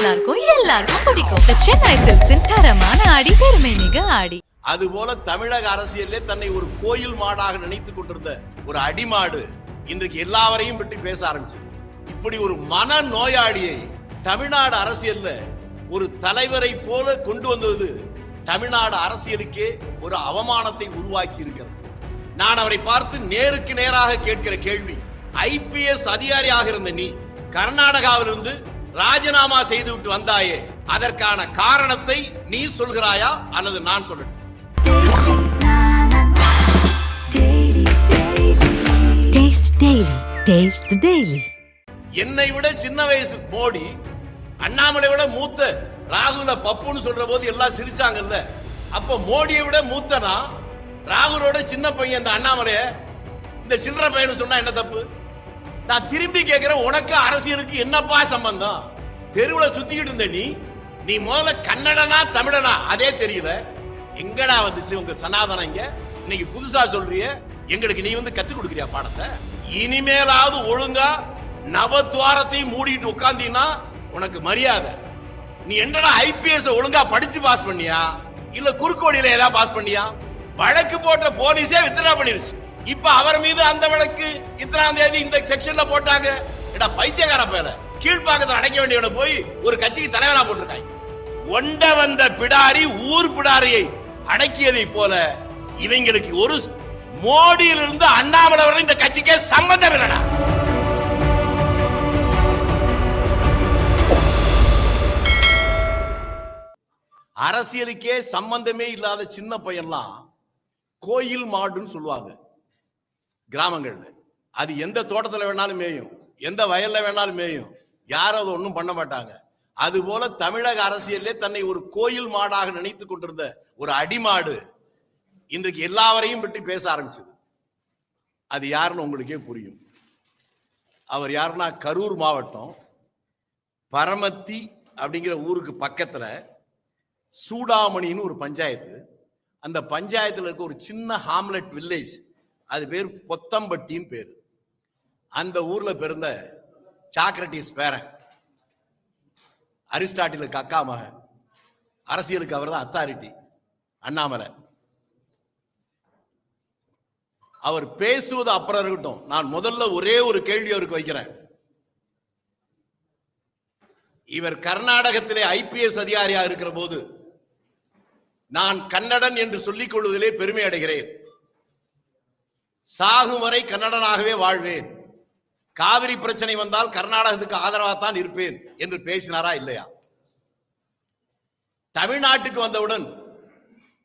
நல்லா இருக்கும் எல்லாருக்கும் பிடிக்கும். The சென்னை சில்க்ஸின் தரமான ஆடி பெருமை மிக ஆடி. அதுபோல தமிழக அரசியலே தன்னை ஒரு கோயில் மாடாக நினைத்துக் கொண்டிருந்த ஒரு அடிமாடு இன்றைக்கு எல்லாவரையும் பற்றி பேச ஆரம்பிச்சு இப்படி ஒரு மன நோயாளியை தமிழ்நாடு அரசியல்ல ஒரு தலைவரை போல கொண்டு வந்தது தமிழ்நாடு அரசியலுக்கே ஒரு அவமானத்தை உருவாக்கி இருக்கிறது நான் அவரை பார்த்து நேருக்கு நேராக கேட்கிற கேள்வி ஐபிஎஸ் அதிகாரியாக இருந்த நீ கர்நாடகாவிலிருந்து ராஜினாமா செய்துவிட்டு வந்தாயே அதற்கான காரணத்தை நீ சொல்கிறாயா அல்லது நான் சொல்லட்டும். என்னை விட சின்ன வயசு மோடி அண்ணாமலை விட மூத்த ராகுல பப்புன்னு சொல்ற போது எல்லாம் சிரிச்சாங்கல்ல. அப்ப மோடியை விட மூத்தனா ராகுலோட சின்ன பையன் இந்த அண்ணாமலைய? இந்த சில்லற பையன் சொன்னா என்ன தப்பு? நான் திரும்பி கேட்கிறேன் உனக்கு அரசியலுக்கு என்னப்பா சம்பந்தம்? தெருவில் சுத்திக்கிட்டு இருந்த நீ நீ முதல்ல கன்னடனா தமிழனா? அதே தெரியல. எங்கடா வந்துச்சு உங்க சனாதனம் இங்க? இன்னைக்கு புதுசா சொல்றிய எங்களுக்கு நீ வந்து கத்து கொடுக்குறியா பாடத்தை? இனிமேலாவது ஒழுங்கா நவத்வாரத்தையும் மூடிட்டு உட்காந்தீங்கன்னா உனக்கு மரியாதை. நீ என்னடா ஐபிஎஸ் ஒழுங்கா படிச்சு பாஸ் பண்ணியா? இல்ல குறுக்கோடியில ஏதாவது பாஸ் பண்ணியா? வழக்கு போட்ட போலீஸே வித்ரா பண்ணிருச்சு. இப்ப அவர் மீது அந்த வழக்கு இத்தனாம் தேதி இந்த செக்ஷன்ல போட்டாங்க. எடா பைத்தியக்கார பேர. கீழ்ப்பாக்கத்தில் அடைக்க வேண்டியவனை போய் ஒரு கட்சிக்கு தலைவரா போட்டிருக்காங்க ஒண்ட வந்த பிடாரி ஊர் பிடாரியை அடக்கியதை போல இவங்களுக்கு ஒரு மோடியிலிருந்து அண்ணாமலை வரை இந்த கட்சிக்கே சம்பந்தம் இல்லடா. அரசியலுக்கே சம்பந்தமே இல்லாத சின்ன பையன்லாம் கோயில் மாடுன்னு சொல்லுவாங்க. கிராமங்கள்ல. அது எந்த தோட்டத்துல வேணாலும் மேயும். எந்த வயல்ல வேணாலும் மேயும். யாரும் அதை ஒன்றும் பண்ண மாட்டாங்க. அதுபோல தமிழக அரசியலிலே தன்னை ஒரு கோயில் மாடாக நினைத்து கொண்டிருந்த ஒரு அடிமாடு இன்றைக்கு எல்லாவரையும் பற்றி பேச ஆரம்பிச்சது. அது யாருன்னு உங்களுக்கே புரியும். அவர் யாருன்னா கரூர் மாவட்டம் பரமத்தி அப்படிங்கிற ஊருக்கு பக்கத்துல சூடாமணின்னு ஒரு பஞ்சாயத்து. அந்த பஞ்சாயத்துல இருக்க ஒரு சின்ன ஹாம்லெட் வில்லேஜ் அது பேர் பொத்தம்பட்டின்னு பேர். அந்த ஊர்ல பிறந்த சாக்ரட்டிஸ் பேரன். அரிஸ்டாட்டிலுக்கு அக்கா மகன். அரசியலுக்கு அவர் தான் அத்தாரிட்டி அண்ணாமலை. அவர் பேசுவது அப்புறம் இருக்கட்டும். நான் முதல்ல ஒரே ஒரு கேள்வி அவருக்கு வைக்கிறேன். இவர் கர்நாடகத்திலே ஐபிஎஸ் அதிகாரியாக இருக்கிற போது நான் கன்னடன் என்று சொல்லிக் கொள்வதிலே பெருமை அடைகிறேன். சாகும் வரை கன்னடனாகவே வாழ்வேன். காவிரி பிரச்சனை வந்தால் கர்நாடகத்துக்கு ஆதரவாகத்தான் இருப்பேன் என்று பேசினாரா இல்லையா? தமிழ்நாட்டுக்கு வந்தவுடன்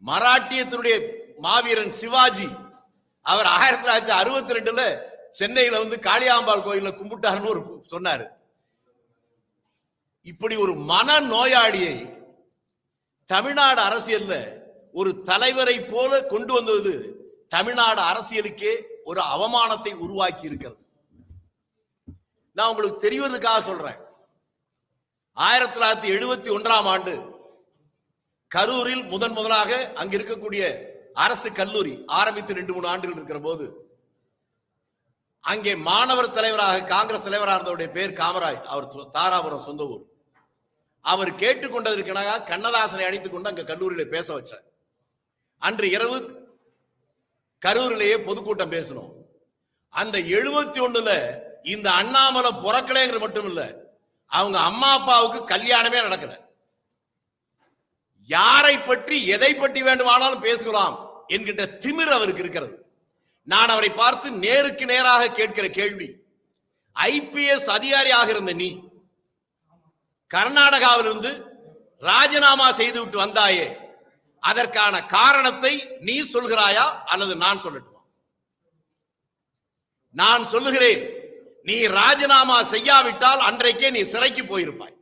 மராட்டியத்தினுடைய மாவீரன் சிவாஜி அவர் ஆயிரத்தி தொள்ளாயிரத்தி அறுபத்தி ரெண்டுல சென்னையில வந்து காளியாம்பாள் கோயில கும்பிட்டாருன்னு ஒரு சொன்னாரு. இப்படி ஒரு மன நோயாளியை தமிழ்நாடு அரசியல்ல ஒரு தலைவரை போல கொண்டு வந்தது தமிழ்நாடு அரசியலுக்கே ஒரு அவமானத்தை உருவாக்கி இருக்கிறது நான் உங்களுக்கு தெரிவதற்காக சொல்றேன். ஆயிரத்தி தொள்ளாயிரத்தி எழுபத்தி ஒன்றாம் ஆண்டு கரூரில் முதன் முதலாக அங்கு இருக்கக்கூடிய அரசு கல்லூரி ஆரம்பித்து ரெண்டு மூணு ஆண்டுகள் இருக்கிற போது அங்கே மாணவர் தலைவராக காங்கிரஸ் தலைவராக இருந்தவருடைய பேர் காமராஜ் அவர் தாராபுரம் சொந்த ஊர். அவர் கேட்டுக்கொண்டதற்காக கண்ணதாசனை அணித்துக் கொண்டு அங்க கல்லூரியில பேச வச்சார். அன்று இரவு கரூரிலேயே பொதுக்கூட்டம் பேசணும். அந்த எழுபத்தி ஒண்ணுல இந்த அண்ணாமலை புறக்கலைங்கிற மட்டும் இல்ல அவங்க அம்மா அப்பாவுக்கு கல்யாணமே நடக்கல. யாரை பற்றி எதை பற்றி வேண்டுமானாலும் பேசலாம் என்கின்ற திமிர் அவருக்கு இருக்கிறது. நான் அவரை பார்த்து நேருக்கு நேராக கேட்கிற கேள்வி ஐபிஎஸ் அதிகாரியாக இருந்த நீ கர்நாடகாவிலிருந்து ராஜினாமா செய்துவிட்டு வந்தாயே அதற்கான காரணத்தை நீ சொல்கிறாயா அல்லது நான் சொல்லட்டுமா? நான் சொல்லுகிறேன் நீ ராஜினாமா செய்யாவிட்டால் அன்றைக்கே நீ சிறைக்கு போயிருப்பாய்.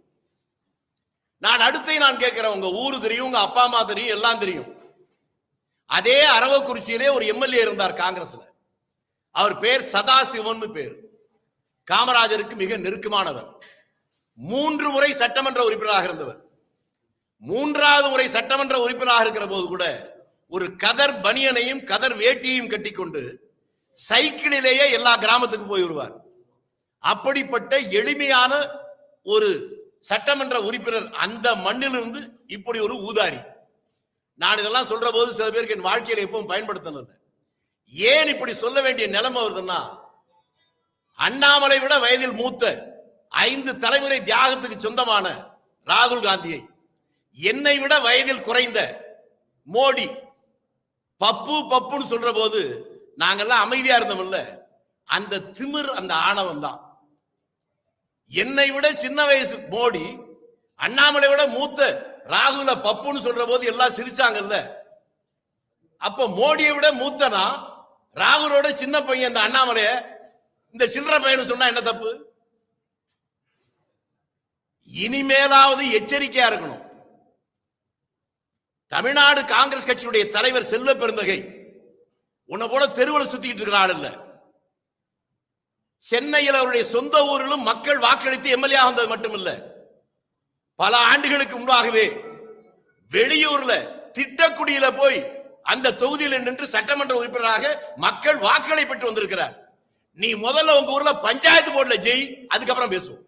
நான் அடுத்து நான் கேட்கிறேன் உங்க ஊரு தெரியும் உங்க அப்பா அம்மா தெரியும் எல்லாம் தெரியும். அதே அரவக்குறிச்சியிலே ஒரு எம்எல்ஏ இருந்தார் காங்கிரஸ்ல. அவர் பேர் சதாசிவன் பேர். காமராஜருக்கு மிக நெருக்கமானவர். மூன்று முறை சட்டமன்ற உறுப்பினராக இருந்தவர். மூன்றாவது முறை சட்டமன்ற உறுப்பினராக இருக்கிற போது கூட ஒரு கதர் பனியனையும் கதர் வேட்டியையும் கட்டிக்கொண்டு சைக்கிளிலேயே எல்லா கிராமத்துக்கும் போய் வருவார் அப்படிப்பட்ட எளிமையான ஒரு சட்டமன்ற உறுப்பினர் அந்த மண்ணிலிருந்து இப்படி ஒரு ஊதாரி. நான் இதெல்லாம் சொல்ற போது சில பேருக்கு என் வாழ்க்கையில எப்பவும் பயன்படுத்தினது ஏன் இப்படி சொல்ல வேண்டிய நிலைமை வருதுன்னா அண்ணாமலை விட வயதில் மூத்த ஐந்து தலைமுறை தியாகத்துக்கு சொந்தமான ராகுல் காந்தியை என்னை விட வயதில் குறைந்த மோடி. பப்பு பப்புன்னு சொல்ற போது நாங்கெல்லாம் அமைதியா இருந்தோம்ல அந்த திமிர் அந்த ஆணவம் தான். என்னை விட சின்ன வயசு மோடி அண்ணாமலை விட மூத்த ராகுல பப்புன்னு சொல்ற போது எல்லாம் சிரிச்சாங்கல்ல. அப்ப மோடியை விட மூத்தனா ராகுலோட சின்ன பையன் இந்த அண்ணாமலைய இந்த சில்லற பையன் சொன்னா என்ன தப்பு? இனிமேலாவது எச்சரிக்கையா இருக்கணும். தமிழ்நாடு காங்கிரஸ் கட்சியுடைய தலைவர் செல்வ பெருந்தகை. உன்னை போல தெருவில் சுத்திட்டு இருக்கிற ஆள் இல்ல. சென்னையில் அவருடைய சொந்த ஊரிலும் மக்கள் வாக்களித்து எம்எல்ஏ வந்தது மட்டுமில்ல. பல ஆண்டுகளுக்கு முன்பாகவே வெளியூர்ல திட்டக்குடியில போய் அந்த தொகுதியில் நின்று சட்டமன்ற உறுப்பினராக மக்கள் வாக்களை பெற்று வந்திருக்கிறார். நீ முதல்ல உங்க ஊர்ல பஞ்சாயத்து போர்டுல ஜெய் அதுக்கப்புறம் பேசுவோம்.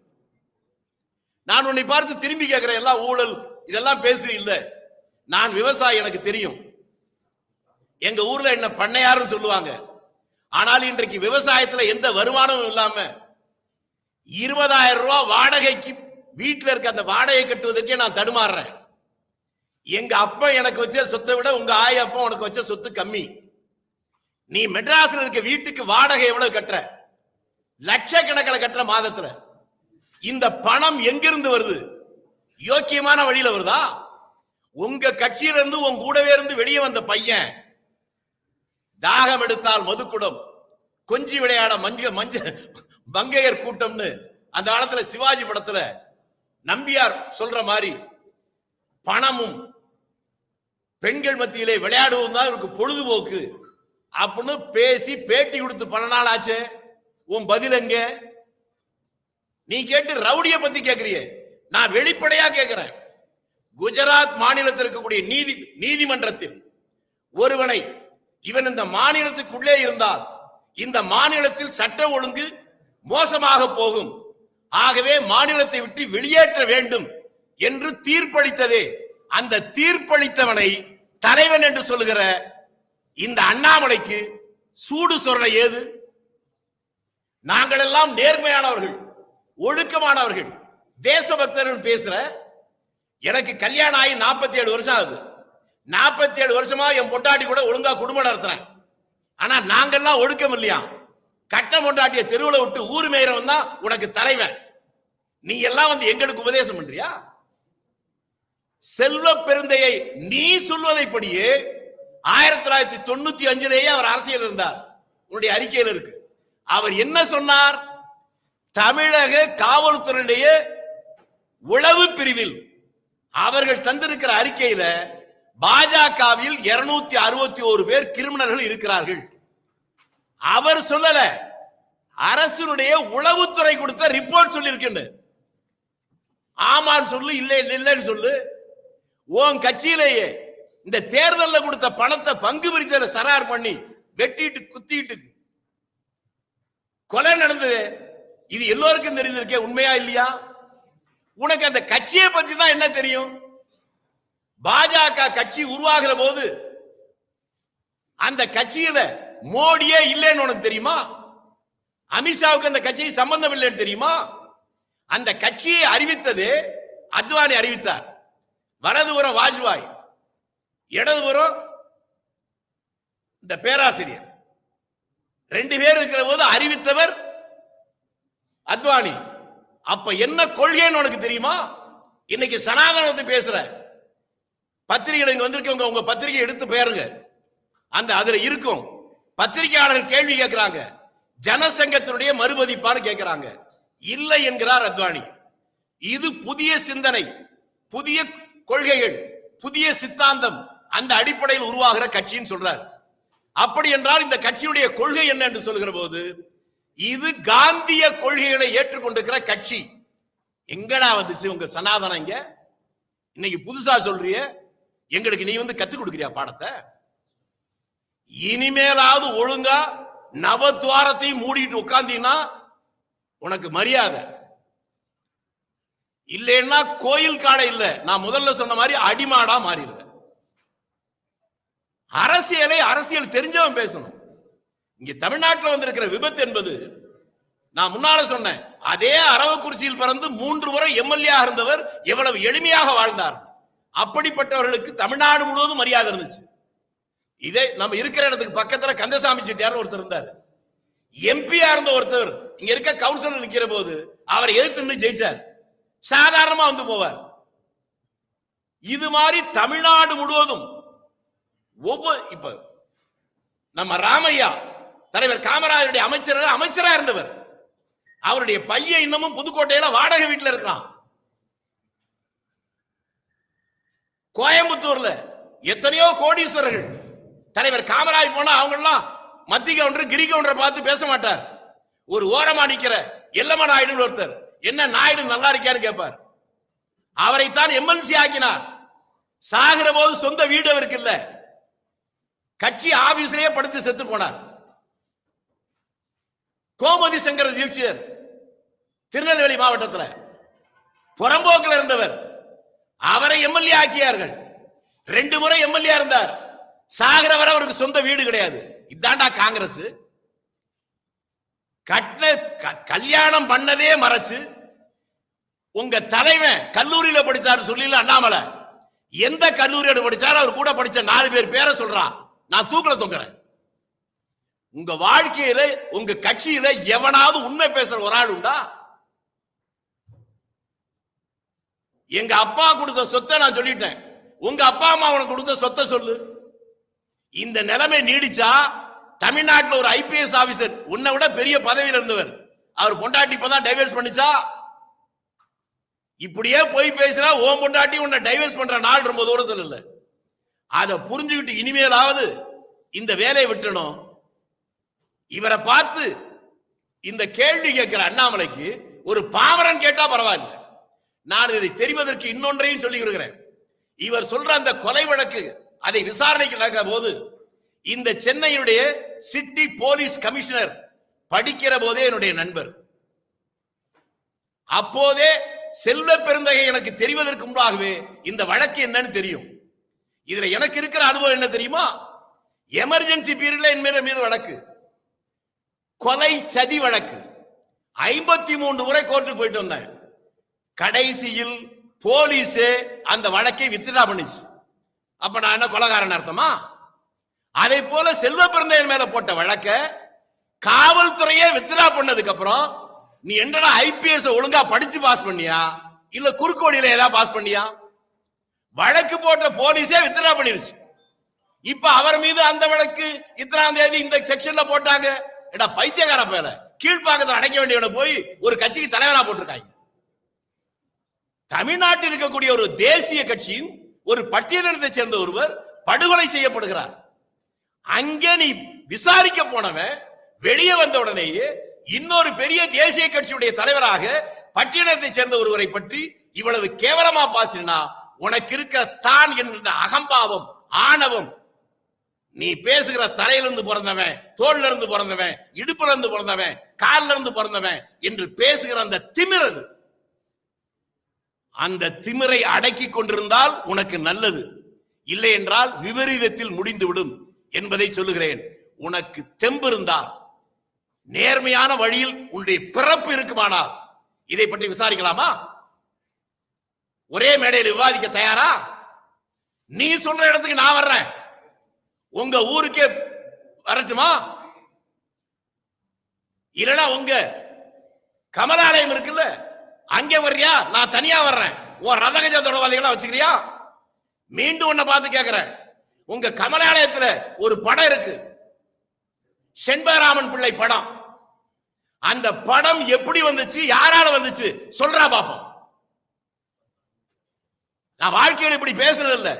நான் உன்னை பார்த்து திரும்பி கேட்கிறேன் எல்லாம் ஊழல் இதெல்லாம் பேசுறீ நான் விவசாயி எனக்கு தெரியும். எங்க ஊர்ல என்ன பண்ணையாருன்னு சொல்லுவாங்க. ஆனால் இன்றைக்கு விவசாயத்துல எந்த வருமானமும் இல்லாம இருபதாயிரம் ரூபாய் வாடகைக்கு வீட்டுல இருக்க அந்த வாடகை கட்டுவதற்கே நான் தடுமாறுறேன். எங்க அப்பா எனக்கு வச்ச சொத்தை விட உங்க ஆய அப்பா உனக்கு வச்ச சொத்து கம்மி. நீ மெட்ராஸ்ல இருக்க வீட்டுக்கு வாடகை எவ்வளவு கட்டுற? லட்சக்கணக்கில் கட்டுற மாதத்துல. இந்த பணம் எங்கிருந்து வருது? யோக்கியமான வழியில வருதா? உங்க கட்சியில இருந்து உங்க கூடவே இருந்து வெளியே வந்த பையன். தாகம் எடுத்தால் மதுக்குடம். கொஞ்சி விளையாட மஞ்ச மஞ்ச மங்கையர் கூட்டம்னு அந்த காலத்துல சிவாஜி படத்துல நம்பியார் சொல்ற மாதிரி பணமும் பெண்கள் மத்தியிலே விளையாடுவோம் தான் இவருக்கு பொழுதுபோக்கு. அப்படின்னு பேசி பேட்டி கொடுத்து பல நாள் ஆச்சு. உன் பதில் எங்க? நீ கேட்டு ரவுடிய பத்தி கேக்குறிய. நான் வெளிப்படையா கேக்குறேன். குஜராத் மாநிலத்தில் இருக்கக்கூடிய நீதி நீதிமன்றத்தில் ஒருவனை இவன் இந்த மாநிலத்துக்குள்ளே இருந்தால் இந்த மாநிலத்தில் சட்ட ஒழுங்கு மோசமாக போகும். ஆகவே மாநிலத்தை விட்டு வெளியேற்ற வேண்டும் என்று தீர்ப்பளித்ததே. அந்த தீர்ப்பளித்தவனை தலைவன் என்று சொல்லுகிற இந்த அண்ணாமலைக்கு சூடு சொல்ற ஏது? நாங்கள் எல்லாம் நேர்மையானவர்கள் ஒழுக்கமானவர்கள் தேசபக்தர்கள் பேசுற எனக்கு கல்யாணம் ஆகி நாற்பத்தி ஏழு வருஷம் ஆகுது. நாற்பத்தி ஏழு வருஷமா என் பொட்டாட்டி கூட ஒழுங்கா குடும்பம் நடத்துறேன். ஆனா நாங்கெல்லாம் ஒழுக்கம் இல்லையா? கட்ட பொண்டாட்டிய தெருவில் விட்டு ஊர் மேயறவன் தான் உனக்கு தலைவன். நீ எல்லாம் வந்து எங்களுக்கு உபதேசம் பண்றியா? செல்வ பெருந்தையை நீ சொல்வதைப்படியே ஆயிரத்தி தொள்ளாயிரத்தி தொண்ணூத்தி அஞ்சுலேயே அவர் அரசியல் இருந்தார். உன்னுடைய அறிக்கையில் இருக்கு. அவர் என்ன சொன்னார்? தமிழக காவல்துறையுடைய உளவு பிரிவில் அவர்கள் தந்திருக்கிற அறிக்கையில பாஜகவில் இருநூத்தி அறுபத்தி ஒரு பேர் கிரிமினல்கள் இருக்கிறார்கள். அவர் சொல்லல. அரசினுடைய உளவுத்துறை கொடுத்த ரிப்போர்ட் சொல்லியிருக்கின்ற ஆமான்னு சொல்லு இல்லை இல்லை, இல்லைன்னு சொல்லு. உன் கட்சியிலேயே இந்த தேர்தலில் கொடுத்த பணத்தை பங்கு பிரித்தல சரார் பண்ணி வெட்டிட்டு குத்திட்டு கொலை நடந்தது. இது எல்லோருக்கும் தெரிஞ்சிருக்கே உண்மையா இல்லையா? உனக்கு அந்த கட்சியை பத்தி தான் என்ன தெரியும்? பாஜக கட்சி உருவாகிற போது அந்த கட்சியில மோடியே இல்லைன்னு உனக்கு தெரியுமா? அமித்ஷாவுக்கு அந்த கட்சி சம்பந்தம் இல்லைன்னு தெரியுமா? அந்த கட்சியை அறிவித்தது அத்வானி அறிவித்தார். வலதுபுறம் வாஜ்பாய் இடதுபுறம் இந்த பேராசிரியர். ரெண்டு பேர் இருக்கிற போது அறிவித்தவர் அத்வானி. அப்ப என்ன கொள்கைன்னு உனக்கு தெரியுமா? இன்னைக்கு சனாதனத்தை பேசுற. பத்திரிகைகள் இங்க வந்திருக்கவங்க உங்க பத்திரிகை எடுத்து பேருங்க. அந்த அதுல இருக்கும். பத்திரிகையாளர்கள் கேள்வி கேட்கிறாங்க ஜனசங்கத்தினுடைய மறுமதிப்பான்னு கேட்கிறாங்க இல்லை என்கிறார் அத்வானி. இது புதிய சிந்தனை புதிய கொள்கைகள் புதிய சித்தாந்தம் அந்த அடிப்படையில் உருவாகிற கட்சின்னு சொல்றார். அப்படி என்றால் இந்த கட்சியுடைய கொள்கை என்ன என்று சொல்கிற போது இது காந்திய கொள்கைகளை ஏற்றுக்கொண்டிருக்கிற கட்சி. எங்கடா வந்துச்சு உங்க சனாதனம் இங்க? இன்னைக்கு புதுசா சொல்றிய எங்களுக்கு நீ வந்து கத்துக் கொடுக்கிறியா பாடத்தை? இனிமேலாவது ஒழுங்கா நவத்வாரத்தையும் மூடிட்டு உட்காந்தீங்கன்னா உனக்கு மரியாதை. இல்லைன்னா கோயில் காடை இல்ல. நான் முதல்ல சொன்ன மாதிரி அடிமாடா மாறிடுவேன். அரசியலை அரசியல் தெரிஞ்சவன் பேசணும். இங்க தமிழ்நாட்டில் வந்திருக்கிற விபத்து என்பது நான் முன்னால சொன்னேன் அதே அரவக்குறிச்சியில் பிறந்து மூன்று முறை எம்எல்ஏ இருந்தவர் எவ்வளவு எளிமையாக வாழ்ந்தார். அப்படிப்பட்டவர்களுக்கு தமிழ்நாடு முழுவதும் மரியாதை இருந்துச்சு. இதே நம்ம இருக்கிற இடத்துக்கு பக்கத்துல கந்தசாமி செட்டியார் ஒருத்தர் இருந்தார். எம்பியா இருந்த ஒருத்தர் இங்க இருக்க கவுன்சிலர் நிக்கிற போது அவரை எதிர்த்து ஜெயிச்சார். சாதாரணமா வந்து போவார். இது மாதிரி தமிழ்நாடு முழுவதும் ஒவ்வொரு இப்ப நம்ம ராமையா தலைவர் காமராஜருடைய அமைச்சர் அமைச்சரா இருந்தவர். அவருடைய பையன் இன்னமும் புதுக்கோட்டையில வாடகை வீட்டுல இருக்கிறான். கோயம்புத்தூர்ல எத்தனையோ கோடீஸ்வரர்கள். தலைவர் காமராஜ் போனா அவங்க எல்லாம் மத்திய கவுண்டர் கிரி கவுண்டரை பார்த்து பேச மாட்டார். ஒரு ஓரமா நிக்கிற எல்லம்ம நாயுடு ஒருத்தர். என்ன நாயுடு நல்லா இருக்கியான்னு கேட்பார் அவரைத்தான் எம்எல்சி ஆக்கினார். சாகிற போது சொந்த வீடு அவருக்கு இல்ல. கட்சி ஆபீஸ்லயே படுத்து செத்து போனார். கோமதி சங்கர தீட்சியர் திருநெல்வேலி மாவட்டத்தில் புறம்போக்கில் இருந்தவர். அவரை எம்எல்ஏ ஆக்கியார்கள். ரெண்டு முறை எம்எல்ஏ இருந்தார். சாகர வர அவருக்கு சொந்த வீடு கிடையாது. இதாண்டா காங்கிரஸ். கட்ட க- கல்யாணம் பண்ணதே மறைச்சு உங்க தலைவன் கல்லூரியில படிச்சாரு சொல்லல அண்ணாமலை. எந்த கல்லூரியோட படிச்சாரு அவர் கூட படிச்ச நாலு பேர் பேரை சொல்றான். நான் தூக்கல தொங்குறேன். உங்க வாழ்க்கையில உங்க கட்சியில எவனாவது உண்மை பேசுற ஒரு ஆள் உண்டா? எங்க அப்பா கொடுத்த சொத்தை நான் சொல்லிட்டேன். உங்க அப்பா அம்மா உனக்கு கொடுத்த சொத்தை சொல்லு. இந்த நிலைமை நீடிச்சா தமிழ்நாட்டில் ஒரு ஐபிஎஸ் ஆபீசர் உன்னை விட பெரிய பதவியில் இருந்தவர். அவர் பொண்டாட்டி இப்பதான் டைவர்ஸ் பண்ணிச்சா? இப்படியே போய் பேசினா ஓம் பொண்டாட்டி உன்னை டைவர்ஸ் பண்ற நாள் ரொம்ப தூரத்தில் இல்லை. அதை புரிஞ்சுக்கிட்டு இனிமேலாவது இந்த வேலையை விட்டணும் இவரை பார்த்து இந்த கேள்வி கேட்கிற அண்ணாமலைக்கு ஒரு பாமரன் கேட்டா பரவாயில்ல. நான் இதை தெரிவதற்கு இன்னொன்றையும் சொல்லி இருக்கிறேன் இவர் சொல்ற அந்த கொலை வழக்கு அதை விசாரணைக்கு நடக்கிற போது இந்த சென்னையுடைய சிட்டி போலீஸ் கமிஷனர் படிக்கிற போதே என்னுடைய நண்பர். அப்போதே செல்வ பெருந்தகை எனக்கு தெரிவதற்கு முன்பாகவே இந்த வழக்கு என்னன்னு தெரியும். இதுல எனக்கு இருக்கிற அனுபவம் என்ன தெரியுமா? எமர்ஜென்சி பீரியட்ல என் மீது வழக்கு. கொலை சதி வழக்கு. ஐம்பத்தி மூன்று முறை கோர்ட்டுக்கு போயிட்டு வந்தேன் கடைசியில் போலீஸ் அந்த வழக்கை வித்ட்ரா பண்ணுச்சு. அப்ப நான் என்ன கொலகாரன் அர்த்தமா? அதே போல செல்வ பிறந்தையன் மேல போட்ட வழக்க காவல்துறையே வித்ட்ரா பண்ணதுக்கு அப்புறம் நீ என்னடா ஐபிஎஸ் ஒழுங்கா படிச்சு பாஸ் பண்ணியா? இல்ல குறுக்கோடியில ஏதாவது பாஸ் பண்ணியா? வழக்கு போட்ட போலீஸே வித்ட்ரா பண்ணிருச்சு. இப்ப அவர் மீது அந்த வழக்கு இத்தனாம் தேதி இந்த செக்ஷன்ல போட்டாங்க. எடா பைத்தியக்கார பேல கீழ்ப்பாக்கத்தில் அடைக்க வேண்டியவனை போய் ஒரு கட்சிக்கு தலைவரா போட்டிருக்காங்க. தமிழ்நாட்டில் இருக்கக்கூடிய ஒரு தேசிய கட்சியின் ஒரு பட்டியலினத்தை சேர்ந்த ஒருவர் படுகொலை செய்யப்படுகிறார். அங்கே நீ விசாரிக்க போனவன் வெளியே வந்த உடனேயே இன்னொரு பெரிய தேசிய கட்சியுடைய தலைவராக பட்டியலத்தை சேர்ந்த ஒருவரை பற்றி இவ்வளவு கேவலமா பாசினா உனக்கு இருக்க தான் என்கின்ற அகம்பாவம் ஆணவம் நீ பேசுகிற தலையிலிருந்து பிறந்தவன் தோல்ல இருந்து பிறந்தவன் இடுப்புல இருந்து பிறந்தவன் கால்ல இருந்து பிறந்தவன் என்று பேசுகிற அந்த திமிரது அந்த திமிரை அடக்கி கொண்டிருந்தால் உனக்கு நல்லது. இல்லை என்றால் விபரீதத்தில் முடிந்துவிடும் என்பதை சொல்லுகிறேன். உனக்கு தெம்பு இருந்தால் நேர்மையான வழியில் உன்னுடைய பிறப்பு இருக்குமானால் இதை பற்றி விசாரிக்கலாமா? ஒரே மேடையில் விவாதிக்க தயாரா? நீ சொல்ற இடத்துக்கு நான் வர்றேன். உங்க ஊருக்கே வரட்டுமா? இல்லனா உங்க கமலாலயம் இருக்குல்ல அங்கே வர்றியா? நான் தனியா வர்றேன். உன் ரதகஜ தொடர்வாதிகளா வச்சுக்கிறியா? மீண்டும் உன்னை பார்த்து கேக்குறேன். உங்க கமலாலயத்துல ஒரு படம் இருக்கு. செண்பராமன் பிள்ளை படம். அந்த படம் எப்படி வந்துச்சு? யாரால வந்துச்சு? சொல்றா பாப்போம். நான் வாழ்க்கையில் இப்படி பேசுறது இல்லை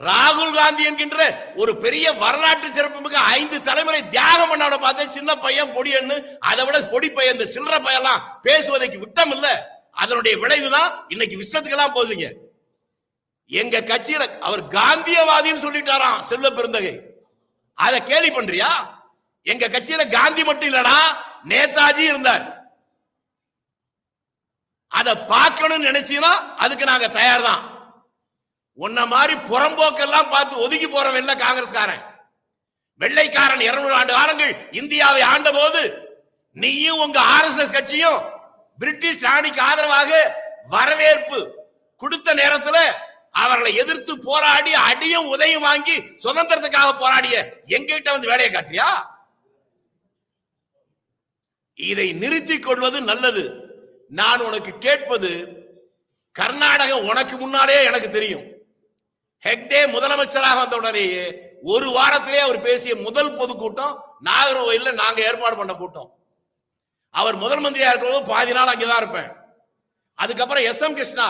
ராகுல் காந்தி என்கின்ற ஒரு பெரிய வரலாற்று சிறப்புமிக்க ஐந்து தலைமுறை தியாகம் பண்ணவன பார்த்தேன் சின்ன பையன் பொடியன்னு அதை விட பொடி பையன் இந்த சில்லற பையெல்லாம் பேசுவதற்கு விட்டம் இல்ல. அதனுடைய விளைவுதான் இன்னைக்கு விஷயத்துக்கெல்லாம் போதுங்க. எங்க கட்சியில அவர் காந்தியவாதின்னு சொல்லிட்டாராம் செல்வ பெருந்தகை. அதை கேலி பண்றியா? எங்க கட்சியில காந்தி மட்டும் இல்லடா நேதாஜி இருந்தார். அதை பார்க்கணும்னு நினைச்சீங்கன்னா அதுக்கு நாங்க தயார் தான் உன்ன மாதிரி புறம்போக்கெல்லாம் பார்த்து ஒதுக்கி போறவன் இல்ல காங்கிரஸ்காரன். வெள்ளைக்காரன் இருநூறு ஆண்டு காலங்கள் இந்தியாவை ஆண்ட போது நீயும் உங்க ஆர்எஸ்எஸ் கட்சியும் பிரிட்டிஷ் ராணிக்கு ஆதரவாக வரவேற்பு கொடுத்த நேரத்துல அவர்களை எதிர்த்து போராடி அடியும் உதயம் வாங்கி சுதந்திரத்துக்காக போராடிய எங்கிட்ட வந்து வேலையை காட்டியா இதை நிறுத்திக் கொள்வது நல்லது. நான் உனக்கு கேட்பது கர்நாடகம் உனக்கு முன்னாலே எனக்கு தெரியும். ஹெக்டே முதலமைச்சராக வந்த உடனேயே ஒரு வாரத்திலே அவர் பேசிய முதல் பொதுக்கூட்டம் நாகர்கோயில்ல நாங்க ஏற்பாடு பண்ண கூட்டம். அவர் முதல் மந்திரியா இருக்கிறதும் பாதி நாள் அங்கேதான் இருப்பேன். அதுக்கப்புறம் எஸ் எம் கிருஷ்ணா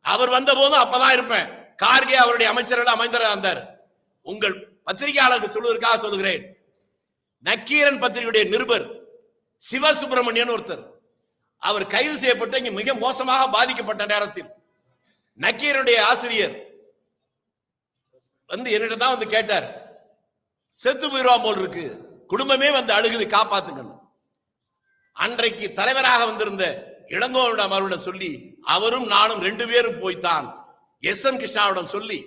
அவர் வந்த போதும் அப்பதான் இருப்பேன். கார்கே அவருடைய அமைச்சர்கள் அமைந்தர் வந்தார் உங்கள் பத்திரிகையாளருக்கு சொல்வதற்காக சொல்லுகிறேன். நக்கீரன் பத்திரிகையுடைய நிருபர் சிவசுப்பிரமணியன் ஒருத்தர். அவர் கைது செய்யப்பட்டு இங்க மிக மோசமாக பாதிக்கப்பட்ட நேரத்தில் நக்கீரனுடைய ஆசிரியர் வந்து என்னிடம் தான் வந்து கேட்டார். செத்து போயிடுவா போல் இருக்கு. குடும்பமே வந்து அழுகுது காப்பாத்துக்கணும் அன்றைக்கு தலைவராக வந்திருந்த இளங்கோவிடம் அவரிடம் சொல்லி அவரும் நானும் ரெண்டு பேரும் போய்த்தான். எஸ் எம் கிருஷ்ணாவிடம் சொல்லி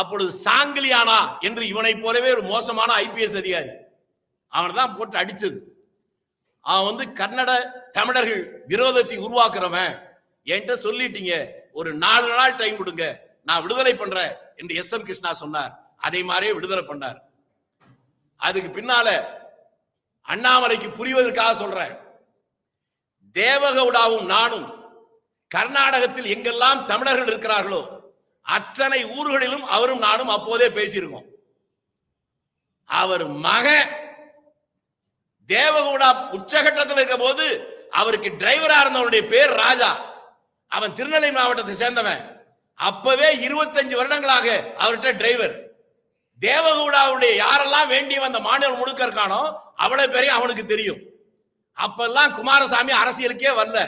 அப்பொழுது சாங்கிலியானா என்று இவனைப் போலவே ஒரு மோசமான ஐபிஎஸ் அதிகாரி அவனை தான் போட்டு அடிச்சது. அவன் வந்து கன்னட தமிழர்கள் விரோதத்தை உருவாக்குறவன். என்கிட்ட சொல்லிட்டீங்க ஒரு நாலு நாள் டைம் கொடுங்க. நான் விடுதலை பண்றேன் என்று எஸ் எம் கிருஷ்ணா சொன்னார். அதே மாதிரியே விடுதலை பண்ணார். அதுக்கு பின்னால அண்ணாமலைக்கு புரிவதற்காக சொல்றேன். தேவகவுடாவும் நானும் கர்நாடகத்தில் எங்கெல்லாம் தமிழர்கள் இருக்கிறார்களோ அத்தனை ஊர்களிலும் அவரும் நானும் அப்போதே பேசியிருக்கோம். அவர் மக தேவகவுடா உச்சகட்டத்தில் இருக்க போது அவருக்கு டிரைவரா இருந்தவனுடைய பேர் ராஜா. அவன் திருநெல்வேலி மாவட்டத்தை சேர்ந்தவன். அப்பவே இருபத்தஞ்சு வருடங்களாக அவர்கிட்ட டிரைவர் தேவகவுடாவுடைய யாரெல்லாம் வேண்டிய அந்த மாநிலம் முழுக்க இருக்கானோ அவ்வளவு பேரையும் அவனுக்கு தெரியும். அப்பெல்லாம் குமாரசாமி அரசியலுக்கே வரல.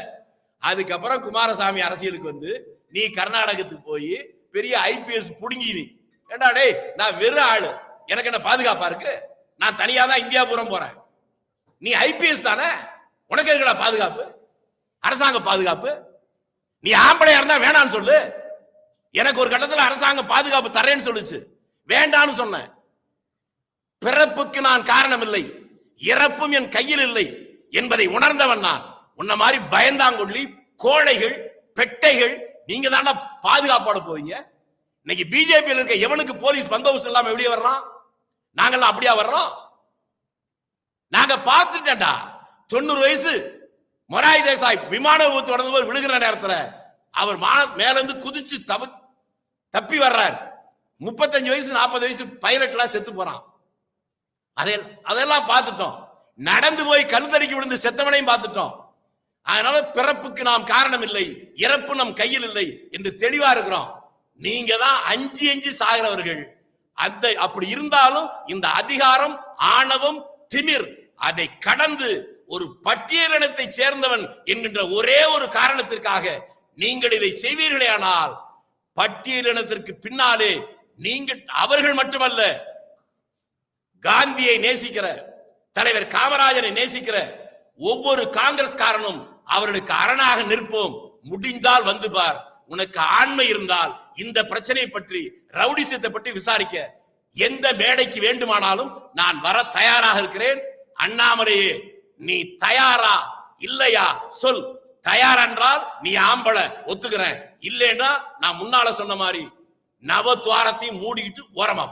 அதுக்கப்புறம் குமாரசாமி அரசியலுக்கு வந்து நீ கர்நாடகத்துக்கு போய் பெரிய ஐபிஎஸ் புடுங்கி நீ. ஏண்டா டேய் நான் வெறும் ஆளு. எனக்கு என்ன பாதுகாப்பா இருக்கு? நான் தனியா தான் இந்தியாபுரம் போறேன். நீ ஐபிஎஸ் தானே? உனக்கு இருக்கடா பாதுகாப்பு? அரசாங்க பாதுகாப்பு? நீ ஆம்பளையா இருந்தா வேணாம்னு சொல்லு. எனக்கு ஒரு கட்டத்தில் அரசாங்கம் பாதுகாப்பு தரேன்னு சொல்லுச்சு. வேண்டான்னு சொன்னேன். பிறப்புக்கு நான் காரணம் இல்லை இறப்பும் என் கையில் இல்லை என்பதை உணர்ந்தவன் நான். உன்ன மாதிரி பயந்தாங்கொள்ளி கோழைகள் பெட்டைகள் நீங்க தானே பாதுகாப்போட போவீங்க. இன்னைக்கு பிஜேபியில் இருக்க எவனுக்கு போலீஸ் பந்தோபஸ்து இல்லாம வெளியே வர்றான்? நாங்கெல்லாம் அப்படியா வர்றோம்? நாங்க பார்த்துட்டேன்டா. தொண்ணூறு வயசு மொராய் தேசாய் விமான விபத்து தொடர்ந்து போய் விழுகிற நேரத்துல அவர் மான மேல இருந்து குதிச்சு தவிர்த்து தப்பி வர்றார். முப்பத்தஞ்சு வயசு நாற்பது வயசு பைலட்லாம் செத்து போறான். அதே அதெல்லாம் பார்த்துட்டோம். நடந்து போய் கழுத்தடிக்கு விழுந்து செத்தவனையும் பார்த்துட்டோம். அதனால பிறப்புக்கு நாம் காரணம் இல்லை இறப்பு நம் கையில் இல்லை என்று தெளிவா இருக்கிறோம். நீங்க தான் அஞ்சு அஞ்சு சாகிறவர்கள். அந்த அப்படி இருந்தாலும் இந்த அதிகாரம் ஆணவம் திமிர் அதை கடந்து ஒரு பட்டியலினத்தை சேர்ந்தவன் என்கின்ற ஒரே ஒரு காரணத்திற்காக நீங்கள் இதை செய்வீர்களே ஆனால் பட்டியலினத்திற்கு பின்னாலே நீங்கள் அவர்கள் மட்டுமல்ல காந்தியை நேசிக்கிற தலைவர் காமராஜரை நேசிக்கிற ஒவ்வொரு காங்கிரஸ்காரனும் அவர்களுக்கு அரணாக நிற்போம். முடிந்தால் வந்து பார். உனக்கு ஆண்மை இருந்தால் இந்த பிரச்சனையை பற்றி ரவுடிசத்தை பற்றி விசாரிக்க. எந்த மேடைக்கு வேண்டுமானாலும் நான் வர தயாராக இருக்கிறேன். அண்ணாமலையே நீ தயாரா? இல்லையா? சொல். தயார் என்றால் நீ ஆம்பளை. ஒத்துக்கிறேன். இல்லைன்னா நான் முன்னால சொன்ன மாதிரி நவ துவாரத்தையும் மூடிக்கிட்டு ஓரமா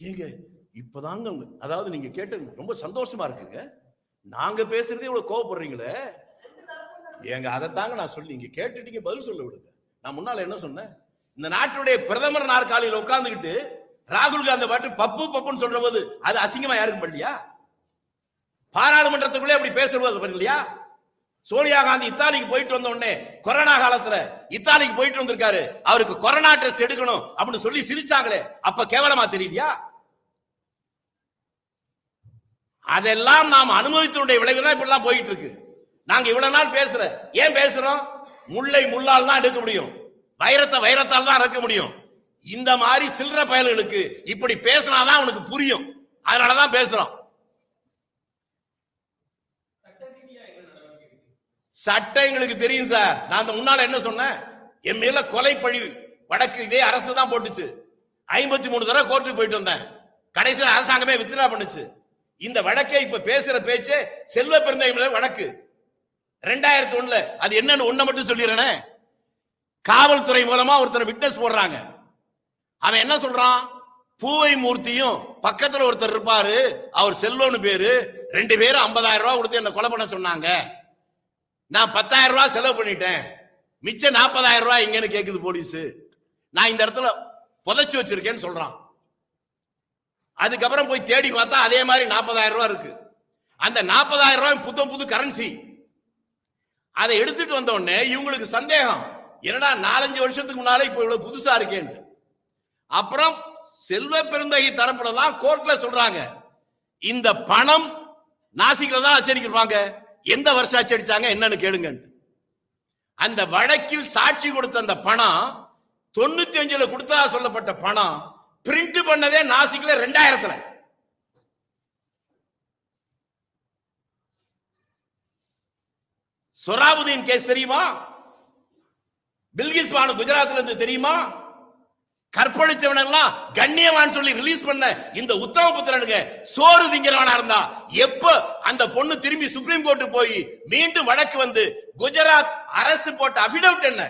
ஏங்க இப்பதாங்க அதாவது நீங்க கேட்டு ரொம்ப சந்தோஷமா இருக்குங்க. நாங்க பேசுறதே இவ்வளவு கோவப்படுறீங்களே. ஏங்க அதைத்தாங்க நான் சொல்லி நீங்க கேட்டுட்டீங்க பதில் சொல்ல விடுங்க. நான் முன்னால என்ன சொன்னேன்? இந்த நாட்டுடைய பிரதமர் நாற்காலியில் உட்கார்ந்துக்கிட்டு ராகுல் காந்தி பாட்டு பப்பு பப்புன்னு சொல்ற போது அது அசிங்கமா யாருக்கும் பண்ணலையா? பாராளுமன்றத்துக்குள்ளே அப்படி பேசுறது பண்ணலையா? சோனியா காந்தி இத்தாலிக்கு போயிட்டு வந்த உடனே கொரோனா காலத்துல இத்தாலிக்கு போயிட்டு வந்திருக்காரு. அவருக்கு கொரோனா டெஸ்ட் எடுக்கணும் அப்படின்னு சொல்லி சிரிச்சாங்களே. அப்ப கேவலமா தெரியலையா? அதெல்லாம் நாம் அனுமதித்தனுடைய விளைவு தான் இப்படிலாம் போயிட்டு இருக்கு. நாங்க இவ்வளவு நாள் பேசுற ஏன் பேசுறோம்? முல்லை முள்ளால் தான் எடுக்க முடியும். வைரத்தை வைரத்தால் தான் அறக்க முடியும். இந்த மாதிரி சில்லற பயல்களுக்கு இப்படி பேசினாதான் அவனுக்கு புரியும். அதனாலதான் பேசுறோம். சட்டம் எங்களுக்கு தெரியும் சார். நான் முன்னால என்ன சொன்னேன்? என் மேல கொலை பழி வடக்கு இதே அரசு தான் போட்டுச்சு. ஐம்பத்தி மூணு தடவை கோர்ட்டுக்கு போயிட்டு வந்தேன். கடைசியில் அரசாங்கமே வித்ரா பண்ணுச்சு. இந்த வழக்கை இப்ப பேசுற பேச்சே செல்வ பெருந்தகை மேல வழக்கு ரெண்டாயிரத்தி ஒண்ணுல. அது என்னன்னு ஒண்ண மட்டும் சொல்லிடுறேன். காவல்துறை மூலமா ஒருத்தர் விட்னஸ் போடுறாங்க. அவன் என்ன சொல்றான்? பூவை மூர்த்தியும் பக்கத்துல ஒருத்தர் இருப்பாரு. அவர் செல்லோனு பேரு. ரெண்டு பேரும் ஐம்பதாயிரம் ரூபாய் கொடுத்து என்ன கொலை பண்ண சொன்னாங்க. நான் பத்தாயிரம் ரூபாய் செலவு பண்ணிட்டேன். மிச்சம் நாற்பதாயிரம் ரூபாய் எங்கன்னு கேக்குது போலீஸ். நான் இந்த இடத்துல புதைச்சு வச்சிருக்கேன்னு சொல்றான். அதுக்கப்புறம் போய் தேடி பார்த்தா அதே மாதிரி நாற்பதாயிரம் ரூபாய் இருக்கு. அந்த நாற்பதாயிரம் ரூபாய் புத்தம் புது கரன்சி அதை எடுத்துட்டு வந்த உடனே இவங்களுக்கு சந்தேகம். என்னடா நாலஞ்சு வருஷத்துக்கு முன்னாலே இப்ப இவ்வளவு புதுசா இருக்கேன்ட்டு. அப்புறம் செல்வ பெருந்தகை தரப்புல தான் கோர்ட்ல சொல்றாங்க இந்த பணம் நாசிக்ல தான் அச்சடிக்கிறாங்க எந்த வருஷம் அச்சடிச்சாங்க என்னன்னு கேளுங்கன்ட்டு. அந்த வழக்கில் சாட்சி கொடுத்த அந்த பணம் தொண்ணூத்தி அஞ்சுல கொடுத்ததா சொல்லப்பட்ட பணம் பிரிண்ட் பண்ணதே நாசிக்ல ரெண்டாயிரத்துல. சொராபுதீன் கேஸ் தெரியுமா? பில்கிஸ் பானு குஜராத்ல இருந்து தெரியுமா? கற்பழிச்சவனெல்லாம் கண்ணியவான் சொல்லி ரிலீஸ் பண்ண இந்த உத்தம புத்திரனுங்க சோறு திங்கிறவனா இருந்தா எப்ப அந்த பொண்ணு திரும்பி சுப்ரீம் கோர்ட்டு போய் மீண்டும் வழக்கு வந்து குஜராத் அரசு போட்ட அபிடவிட் என்ன?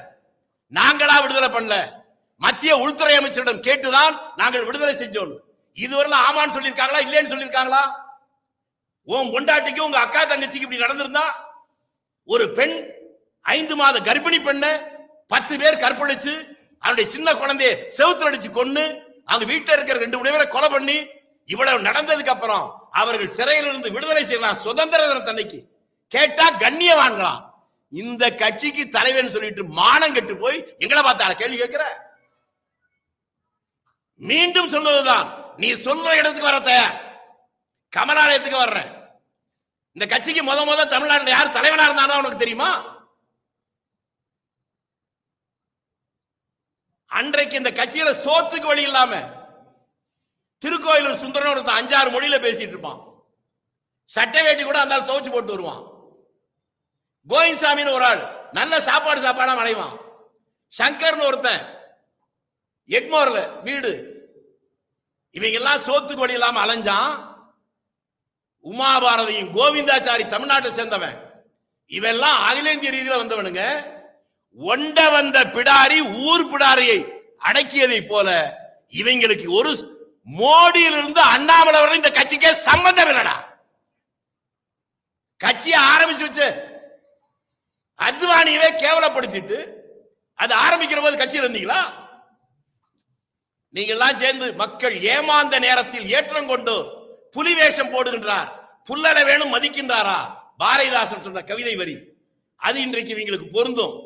நாங்களா விடுதலை பண்ணல. மத்திய உள்துறை அமைச்சரிடம் கேட்டுதான் நாங்கள் விடுதலை செஞ்சோம். இதுவரை ஆமான்னு சொல்லியிருக்காங்களா இல்லைன்னு சொல்லியிருக்காங்களா? உன் பொண்டாட்டிக்கு உங்க அக்கா தங்கச்சிக்கு இப்படி நடந்திருந்தா ஒரு பெண் ஐந்து மாத கர்ப்பிணி பெண்ணை பத்து பேர் கற்பழிச்சு அவனுடைய சின்ன குழந்தைய செவுத்துல அடிச்சு கொண்டு அவங்க வீட்டில் இருக்கிற ரெண்டு மூணு பேரை கொலை பண்ணி இவ்வளவு நடந்ததுக்கு அப்புறம் அவர்கள் சிறையில் இருந்து விடுதலை செய்யலாம் சுதந்திர தினத்தன்னைக்கு கேட்டா கண்ணியவான்களாம் இந்த கட்சிக்கு தலைவன் சொல்லிட்டு மானம் கெட்டு போய் எங்களை பார்த்தால கேள்வி கேட்கிற? மீண்டும் சொல்லுவதுதான் நீ சொல்ற இடத்துக்கு வர தயார். கமலாலயத்துக்கு வர்றேன் இந்த கட்சிக்கு முத முத தமிழ்நாட்டில் யார் தலைவனா இருந்தானோ உனக்கு தெரியுமா? அன்றைக்கு இந்த கட்சியில சோத்துக்கு வழி இல்லாம திருக்கோயிலூர் சுந்தரன் ஒருத்தன் அஞ்சாறு மொழியில பேசிட்டு இருப்பான். சட்டை வேட்டி கூட அந்த துவச்சு போட்டு வருவான். கோயின்சாமின்னு ஒரு ஆள் நல்ல சாப்பாடு சாப்பாடா அடைவான் சங்கர்னு ஒருத்தன் எக்மோர்ல வீடு. இவங்க எல்லாம் சோத்துக்கு வழி இல்லாம அலைஞ்சான். உமாபாரதியும் கோவிந்தாச்சாரி தமிழ்நாட்டை சேர்ந்தவன். இவெல்லாம் அகில இந்திய ரீதியில வந்தவனுங்க. ஒண்ட வந்த பிடாரி ஊர் பிடாரியை அடக்கியதை போல இவங்களுக்கு ஒரு மோடியிலிருந்து அண்ணாமலை வரை இந்த கட்சிக்கே சம்பந்தம் இல்லடா. கட்சியை ஆரம்பிச்சு வச்சு அத்வானியவே கேவலப்படுத்திட்டு அது ஆரம்பிக்கிற போது கட்சியில் இருந்தீங்களா? நீங்க எல்லாம் சேர்ந்து மக்கள் ஏமாந்த நேரத்தில் ஏற்றம் கொண்டு புலி வேஷம் போடுகின்றார். புல்லல வேணும் மதிக்கின்றாரா? பாரதிதாசன் சொன்ன கவிதை வரி. அது இன்றைக்கு இவங்களுக்கு பொருந்தும்.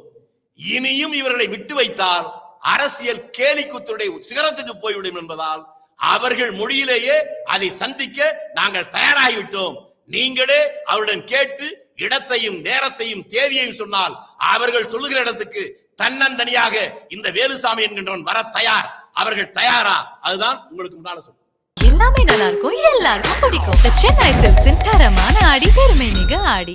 இனியும் இவர்களை விட்டு வைத்தால் அரசியல் கேலிக்குத்துடைய சிகரத்துக்கு போய்விடும் என்பதால் அவர்கள் மொழியிலேயே அதை சந்திக்க நாங்கள் தயாராகிவிட்டோம். நீங்களே அவருடன் கேட்டு இடத்தையும் நேரத்தையும் தேதியையும் சொன்னால் அவர்கள் சொல்லுகிற இடத்துக்கு தன்னந்தனியாக இந்த வேலுசாமி என்கின்றவன் வர தயார். அவர்கள் தயாரா? அதுதான் உங்களுக்கு முன்னால சொல்றேன். எல்லாமே நல்லா இருக்கும் எல்லாருக்கும் பிடிக்கும். சென்னை சில்க்ஸின் தரமான ஆடி பெருமை மிக ஆடி.